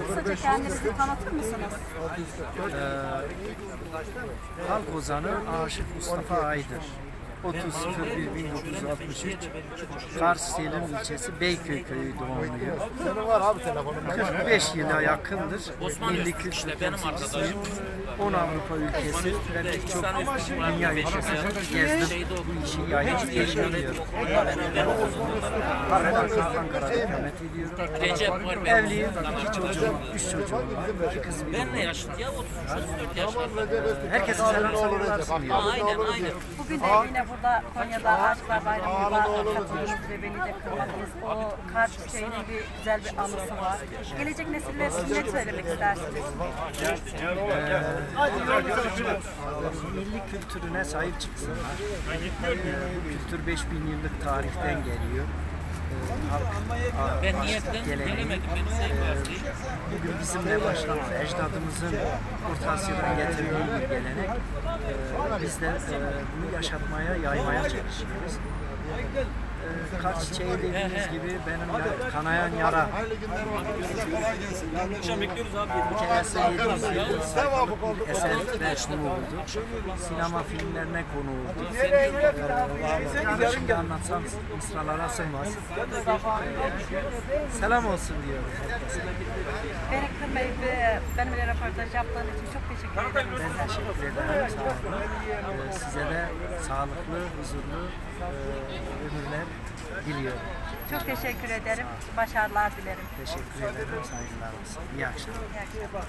var. Kısaca kendinizi tanıtır mısınız? Halk ozanı Aşık Mustafa Aydır. 30.01.1963 Kars Selim ilçesi Beyköy köyü doğumluyum. Senin var abi telefonun. 45 yıla yakındır milli kültür temsilcisiyim. 10 Avrupa ülkesi ve birçok dünya ülkesini gezdim. Bu işi yayınlıyorum. Ankara, Ankara'da ikamet ediyorum. Evliyim, iki çocuğum, üç çocuğum var. İki kız bir Ben ne yaşlı ya? 33-34 yaşlarında. Herkese selam saygılar sunuyorum. Aynen aynen. Bugün de yine burada Konya'da Aşklar Bayramı'nda katıldınız ve beni de kırmadınız. O kar çiçeğinin bir güzel bir anısı var. Gelecek nesiller için ne söylemek istersiniz? milli kültürüne sahip çıksınlar. Ee, bu kültür 5000 yıllık tarihten geliyor. Ee, Ben niyetten gelemedim. Beni sevmezdi. Bugün bizimle başladı. Ecdadımızın Orta Asya'dan getirdiği bir gelenek. Ee, biz de e, bunu yaşatmaya, yaymaya çalışıyoruz. Ee, Kar çiçeği dediğiniz gibi benim ya- kanayan yara. Bir keresinde 700 yıl bir eserlikle konu oldu. Sinema filmlerine konu oldu. Şimdi anlatsam mısralara sığmaz. Selam olsun diyorum herkese. Beni kırmayıp e, benimle röportaj yaptığın için çok teşekkür ederim. Ben teşekkür ederim. Sağ olun. Ee, size de sağlıklı, huzurlu e, ömürler diliyorum. Çok teşekkür ederim. Başarılar dilerim. Teşekkür ederim. Saygılar olsun. İyi akşamlar. İyi akşamlar.